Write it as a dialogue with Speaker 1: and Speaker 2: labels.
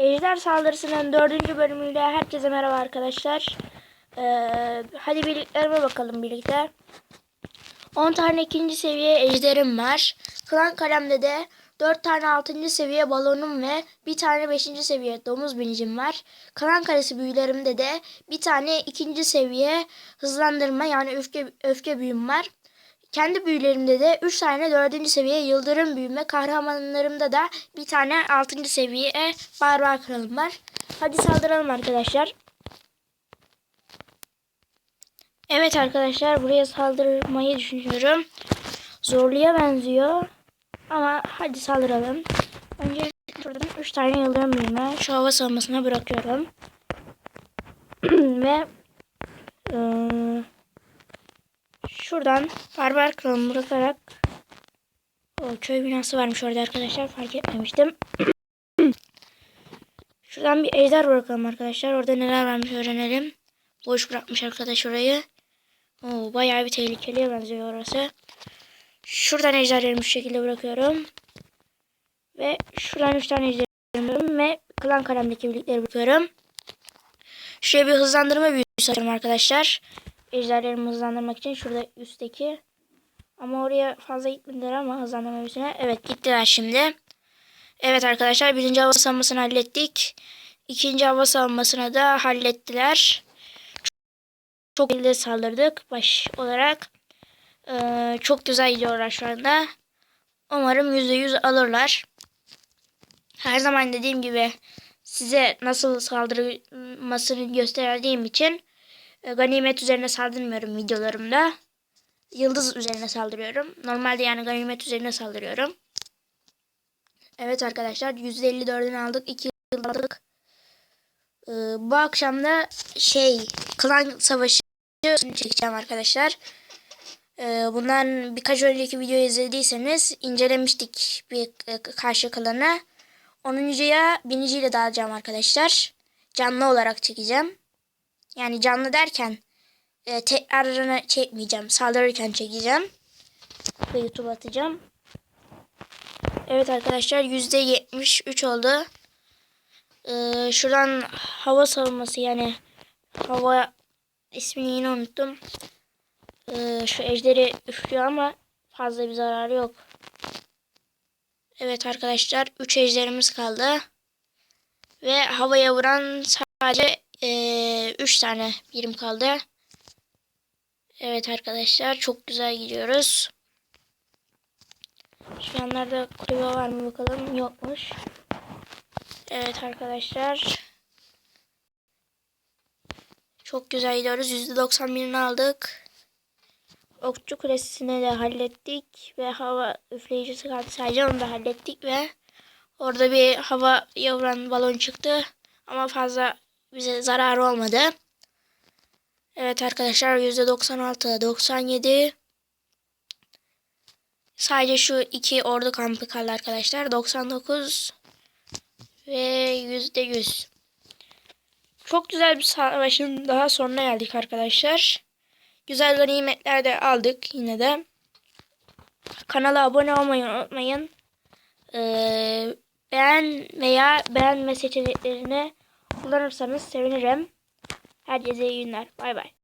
Speaker 1: Ejder saldırısının dördüncü bölümüyle herkese merhaba arkadaşlar. Ee, hadi birliklerime bakalım birlikte. 10 tane ikinci seviye ejderim var. Klan kalemde de 4 tane 6. seviye balonum ve bir tane 5. seviye domuz binicim var. Klan kalesi büyülerimde de bir tane ikinci seviye hızlandırma yani öfke, öfke büyüm var. Kendi büyülerimde de 3 tane 4. seviye yıldırım büyüme kahramanlarımda da bir tane 6. seviye barbar kralım var. Hadi saldıralım arkadaşlar. Evet arkadaşlar buraya saldırmayı düşünüyorum. Zorluya benziyor. Ama hadi saldıralım. Önce şuradan 3 tane yıldırım büyüme şu hava savunmasına bırakıyorum. Ve eee Şuradan barbar kralımı bırakarak o köy binası varmış orada arkadaşlar fark etmemiştim. Şuradan bir ejder bırakalım arkadaşlar. Orada neler varmış öğrenelim. Boş bırakmış arkadaş orayı. Oo, bayağı bir tehlikeliye benziyor orası. Şuradan ejderlerimi şu şekilde bırakıyorum. Ve şuradan 3 tane ejderlerimi ve klan kalemdeki birlikleri bırakıyorum. Şuraya bir hızlandırma büyüsü atıyorum arkadaşlar ejderlerimi hızlandırmak için şurada üstteki. Ama oraya fazla gitmediler ama hızlandırma büyüsüne. Evet gittiler şimdi. Evet arkadaşlar birinci hava savunmasını hallettik. İkinci hava savunmasını da hallettiler. Çok elde saldırdık baş olarak. Ee, çok güzel gidiyorlar şu anda. Umarım %100 alırlar. Her zaman dediğim gibi size nasıl saldırmasını gösterdiğim için ganimet üzerine saldırmıyorum videolarımda. Yıldız üzerine saldırıyorum. Normalde yani ganimet üzerine saldırıyorum. Evet arkadaşlar %54'ünü aldık. 2 yıl aldık. Ee, bu akşam da şey klan savaşı çekeceğim arkadaşlar. Ee, bundan birkaç önceki videoyu izlediyseniz incelemiştik bir e, karşı klanı. 10.ya biniciyle dağılacağım arkadaşlar. Canlı olarak çekeceğim. Yani canlı derken e, tekrarını çekmeyeceğim. Saldırırken çekeceğim. Ve YouTube atacağım. Evet arkadaşlar %73 oldu. Ee, şuradan hava savunması yani hava ismini yine unuttum. Ee, şu ejderi üflüyor ama fazla bir zararı yok. Evet arkadaşlar 3 ejderimiz kaldı. Ve havaya vuran sadece 3 ee, tane birim kaldı. Evet arkadaşlar çok güzel gidiyoruz. Şu yanlarda kulübe var mı bakalım. Yokmuş. Evet arkadaşlar. Çok güzel gidiyoruz. %91'ini aldık. Okçu kulesini de hallettik. Ve hava üfleyicisi kaldı. Sadece onu da hallettik ve orada bir hava yavuran balon çıktı. Ama fazla bize zararı olmadı. Evet arkadaşlar %96, 97. Sadece şu iki ordu kampı kaldı arkadaşlar. 99 ve %100. Çok güzel bir savaşın daha sonuna geldik arkadaşlar. Güzel ganimetler de aldık yine de. Kanala abone olmayı unutmayın. Ee, beğen veya beğenme seçeneklerini kullanırsanız sevinirim. Herkese iyi günler. Bay bay.